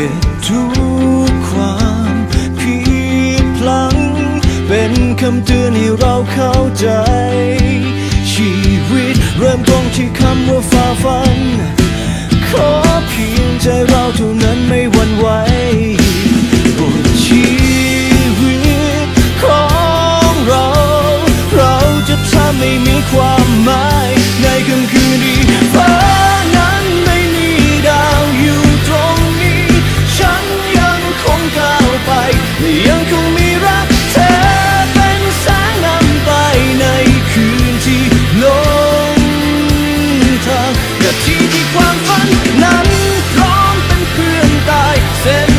เก็บทุกความผิดพลังเป็นคำเตือนให้เราเข้าใจ ชีวิตเริ่มต้นที่คำว่าฝ่าฟัน ขอเพียงใจเราเท่านั้นไม่หวั่นไหวบทชีวิตของเรา เราจะทำให้มีความหมายในคืนคืนดีฟ้า ยังคงมีรักเธอเป็นแสงนำไปในคืนที่ลงทางกับที่ที่ความฝันนั้นพร้อมเป็นเพื่อนตายเส้น